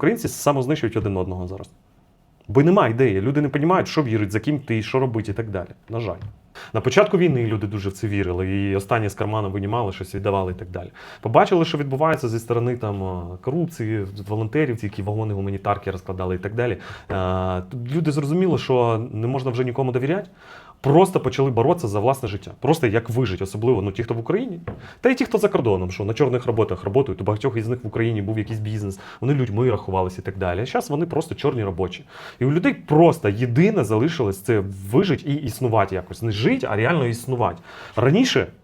Українці самознищують один одного зараз. Бо немає ідеї. Люди не розуміють, що вірить, за ким ти, що робити і так далі. На жаль. На початку війни люди дуже в це вірили, і останні з карману винімали, щось віддавали і так далі. Побачили, що відбувається зі сторони там е, корупції, волонтерів, які вагони гуманітарки розкладали і так далі. Е, Люди зрозуміли, що не можна вже нікому довіряти. Просто почали боротися за власне життя. Просто як вижити, особливо ну, ті, хто в Україні, та й ті, хто за кордоном, що на чорних роботах працюють. У багатьох із них в Україні був якийсь бізнес, вони людьми рахувалися і так далі. А зараз вони просто чорні робочі. І у людей просто єдине залишилось це вижити і існувати якось. Не жити, а реально існувати. Раніше.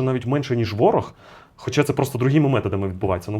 що навіть менше ніж ворог. Хоча це просто другими методами відбувається. Ну